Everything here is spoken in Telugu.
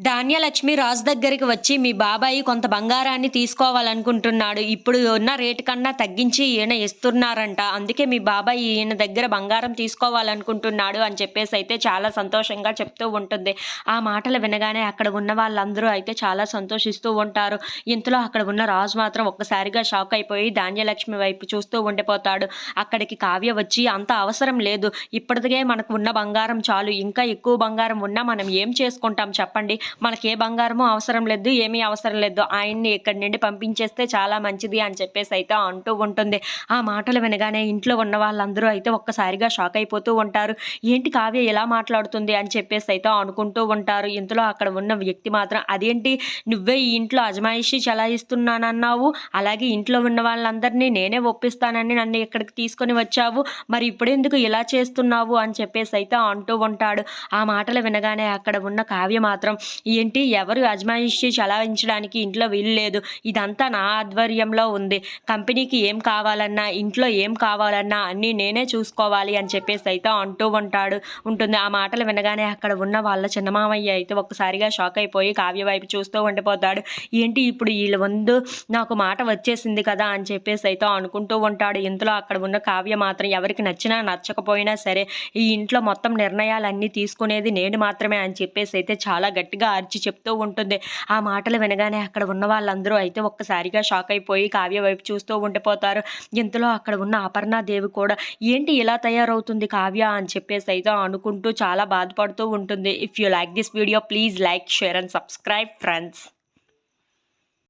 ధాన్యలక్ష్మి రాజు దగ్గరికి వచ్చి మీ బాబాయి కొంత బంగారాన్ని తీసుకోవాలనుకుంటున్నాడు. ఇప్పుడు ఉన్న రేటు కన్నా తగ్గించి ఈయన ఇస్తున్నారంట. అందుకే మీ బాబాయ్ ఈయన దగ్గర బంగారం తీసుకోవాలనుకుంటున్నాడు అని చెప్పేసి అయితే చాలా సంతోషంగా చెప్తూ ఉంటుంది. ఆ మాటలు వినగానే అక్కడ ఉన్న వాళ్ళందరూ అయితే చాలా సంతోషిస్తూ ఉంటారు. ఇంతలో అక్కడ ఉన్న రాజు మాత్రం ఒక్కసారిగా షాక్ అయిపోయి ధాన్యలక్ష్మి వైపు చూస్తూ ఉండిపోతాడు. అక్కడికి కావ్య వచ్చి అంత అవసరం లేదు. ఇప్పటికే మనకు ఉన్న బంగారం చాలు. ఇంకా ఎక్కువ బంగారం ఉన్నా మనం ఏం చేసుకుంటాం చెప్పండి. మనకి ఏ బంగారము అవసరం లేదు ఏమీ అవసరం లేదు. ఆయన్ని ఇక్కడి నుండి పంపించేస్తే చాలా మంచిది అని చెప్పేసి అయితే అంటూ ఉంటుంది. ఆ మాటలు వినగానే ఇంట్లో ఉన్న వాళ్ళందరూ అయితే ఒక్కసారిగా షాక్ అయిపోతూ ఉంటారు. ఏంటి కావ్య ఎలా మాట్లాడుతుంది అని చెప్పేసి అయితే అనుకుంటూ ఉంటారు. ఇంతలో అక్కడ ఉన్న వ్యక్తి మాత్రం అదేంటి? నువ్వే ఈ ఇంట్లో అజమాయిషి చలాయిస్తున్నానన్నావు. అలాగే ఇంట్లో ఉన్న వాళ్ళందరినీ నేనే ఒప్పిస్తానని నన్ను ఇక్కడికి తీసుకొని వచ్చావు. మరి ఇప్పుడెందుకు ఇలా చేస్తున్నావు? అని చెప్పేసి అయితే అంటూ ఉంటాడు. ఆ మాటలు వినగానే అక్కడ ఉన్న కావ్య మాత్రం ఏంటి? ఎవరు అజమాయిషి చలాయించడానికి ఇంట్లో వీలు లేదు. ఇదంతా నా ఆధ్వర్యంలో ఉంది. కంపెనీకి ఏం కావాలన్నా ఇంట్లో ఏం కావాలన్నా అన్నీ నేనే చూసుకోవాలి అని చెప్పేసి అయితే అంటూ ఉంటాడు. ఉంటుంది. ఆ మాటలు వినగానే అక్కడ ఉన్న వాళ్ళ చిన్నమామయ్య అయితే ఒక్కసారిగా షాక్ అయిపోయి కావ్య వైపు చూస్తూ ఉండిపోతాడు. ఏంటి ఇప్పుడు వీళ్ళ ముందు నాకు మాట వచ్చేసింది కదా అని చెప్పేసి అయితే అనుకుంటూ ఉంటాడు. ఇంతలో అక్కడ ఉన్న కావ్య మాత్రం ఎవరికి నచ్చినా నచ్చకపోయినా సరే ఈ ఇంట్లో మొత్తం నిర్ణయాలన్నీ తీసుకునేది నేను మాత్రమే అని చెప్పేసి అయితే చాలా గట్టిగా అరిచి చెప్తూ ఉంటుంది. ఆ మాటలు వినగానే అక్కడ ఉన్న వాళ్ళందరూ అయితే ఒక్కసారిగా షాక్ అయిపోయి కావ్య వైపు చూస్తూ ఉండిపోతారు. ఇంతలో అక్కడ ఉన్న అపర్ణాదేవి కూడా ఏంటి ఇలా తయారవుతుంది కావ్య? అని చెప్పేసి అయితే అనుకుంటూ చాలా బాధపడుతూ ఉంటుంది. If you like this video please like share and subscribe friends